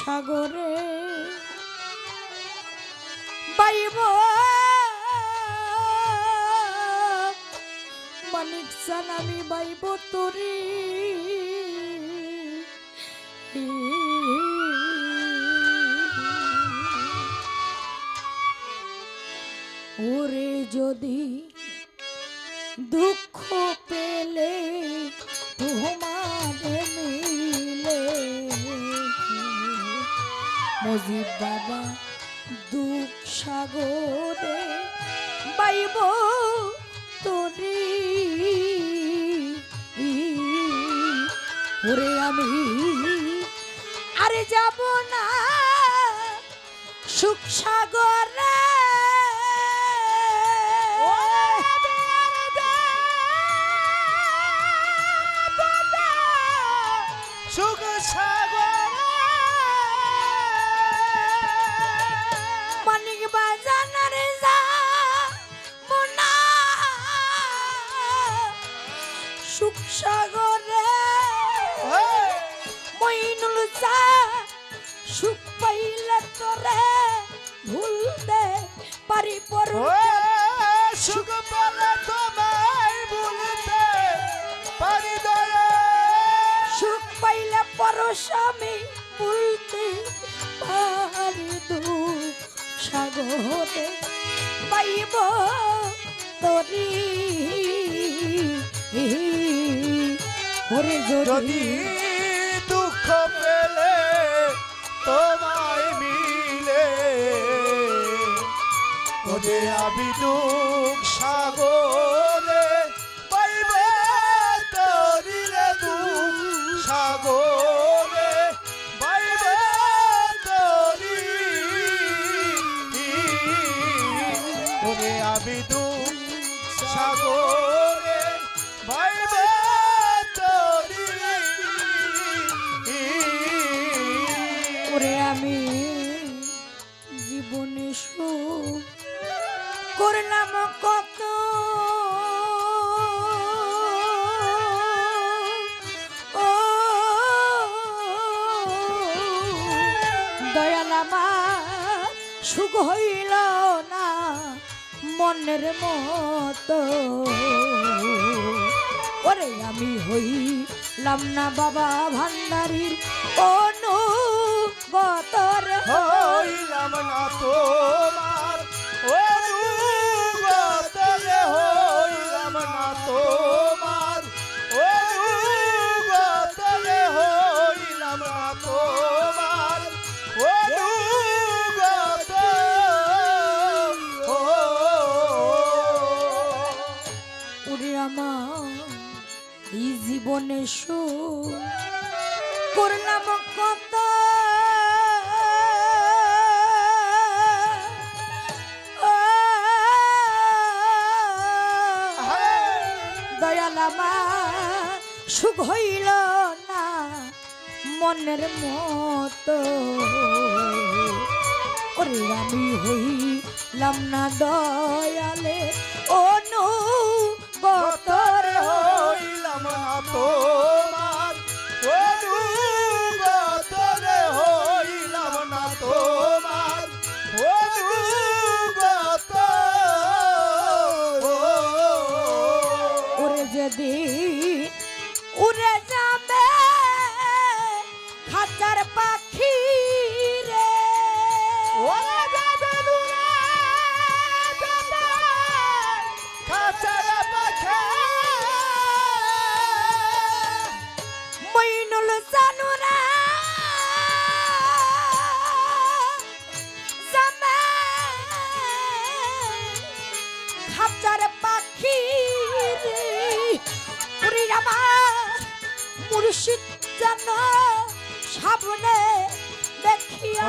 সাগরে বাইব। মানিক সান আমি বাইব তোরি। ওরে যদি দুঃখ পেলে মজিব বাবা দুঃখ সাগরে বাইব তোরে। ওরে আমি আরে যাব না সুখ সাগরে। সুখ সাগরে। মইনুল চা সুখ পাইলে তোরে ভুলতে পারি পর সুখ পেলে তোমায় ভুলতে পারি দয়া। সুখ পাইলে পরশামি ভুলতে পারি দুঃখ সাগরে। পাইব তরি ওরে যদি দুঃখ পেলে তোমায় মিলে ওরে আমি দুঃখ করলাম কত? ও সুখ হইল না মনের মতো। ওরে আমি হইলাম না বাবা ভান্ডারির অনুগতর ওরে আমার এই জীবনে সুখ করলাম কত দয়াল আমার, সুখ হইল না মনের মতো। ওরে আমি হইলাম না দয়ালে অনুগতর যাবে খাঁচার পাখি রে। ওরা যাবে দূরে, যাবে খাঁচার পাখি। মইনুল জানুরা যাবে খাঁচার পাখি রে। উড়ে আমার মুর্শিদ যেন সামনে দেখিয়া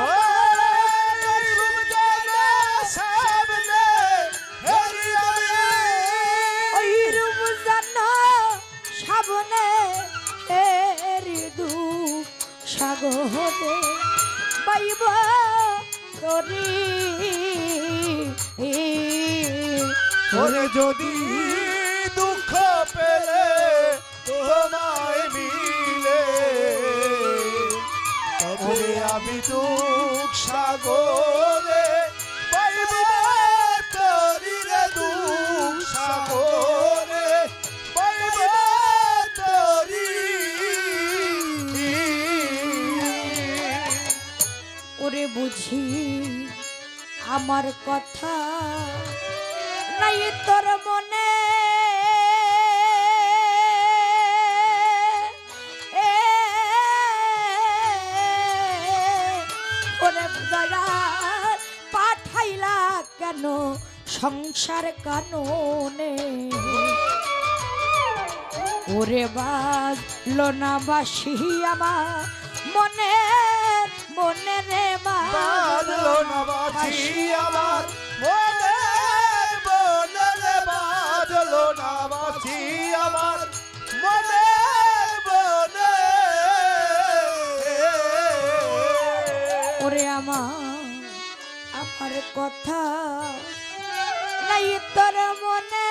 যেন সামনে সাগরে পাইব তরি ওরে যদি সাগরে, পাইব তরি রে দুঃখ সাগরে, পাইব তরি ওরে বুঝি আমার কথা নাই তোর মনে কেন সংসার কাননে? ওরে বাদ লোনা বাসি আমার মনে মনে রে বাদ না বাসি আমার আমার কথা নাই তোর মনে।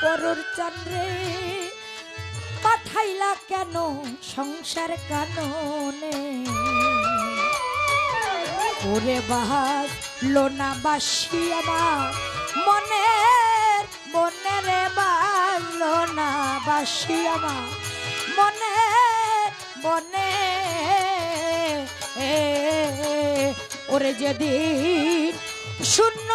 পরর চন্দ্রে পাঠাইলা কেন সংসার কাননে? ওরে বাহার লোনা বাসি মনের লোনা বাসি আমার মনে এ, ওরে যেদিন শূন্য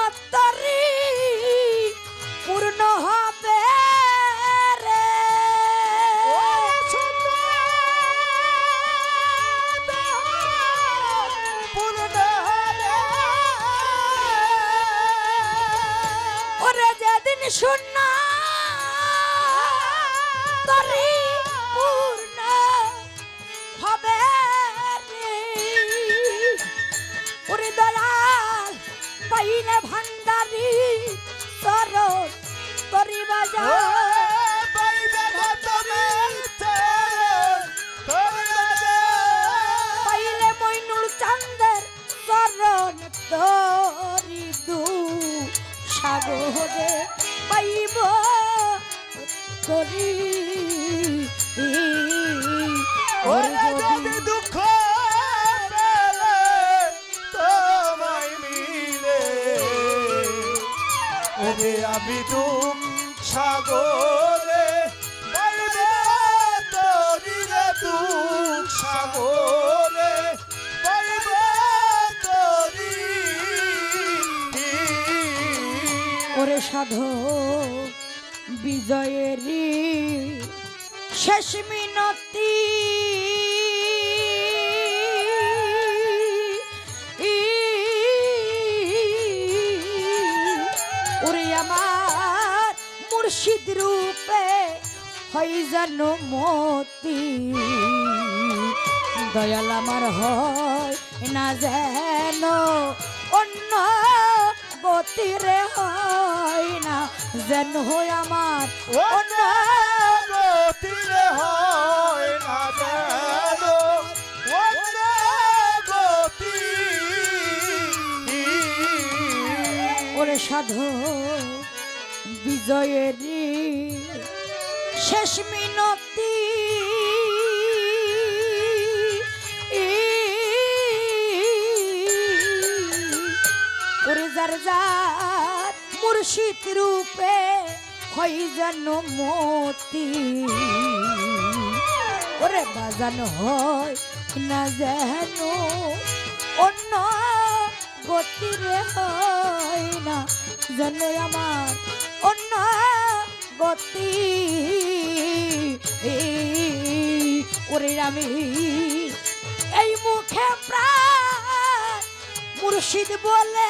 পাইলে দুঃখ সাগরে পাইব তরি রে দুঃখ সাগরে পাইব তরি ওরে সাধু শেষ মিনতি। মুর্শিদ রূপে হই যেন মতি। দয়াল আমার হয় না যেন অন্য গতিরে হয় না, যেন হয় আমার অন্য গতিরে হয় না যেন সাধু। বিজয়েরই শেষ মিনতি। যার যার মুর্শিদ রূপে হয় যেন মতি। ওরে বাজানো হয় না যেন অন্য গতিরে হয়। হয় না। জানলে আমার অন্য গতি। ওরে আমি এই মুখে প্রায় মুর্শিদ বলে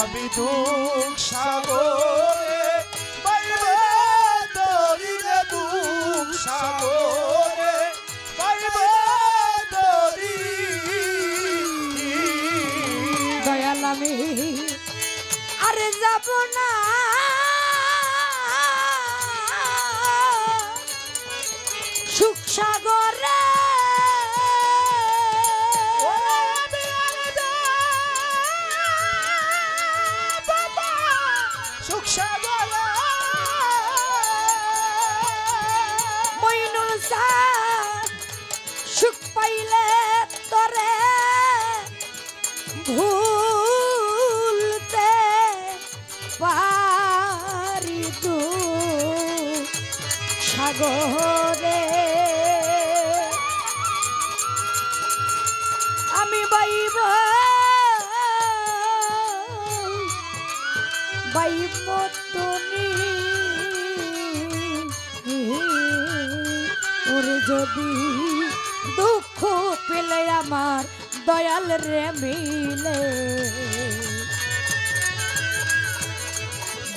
আমি দুঃখ সাগর।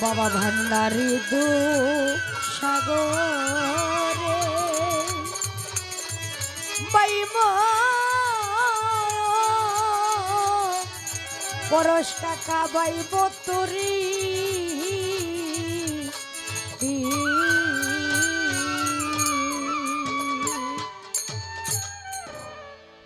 বাবা ভান্ডারি দু সাগর। বাইব পরশ টাকা বাইব তরী।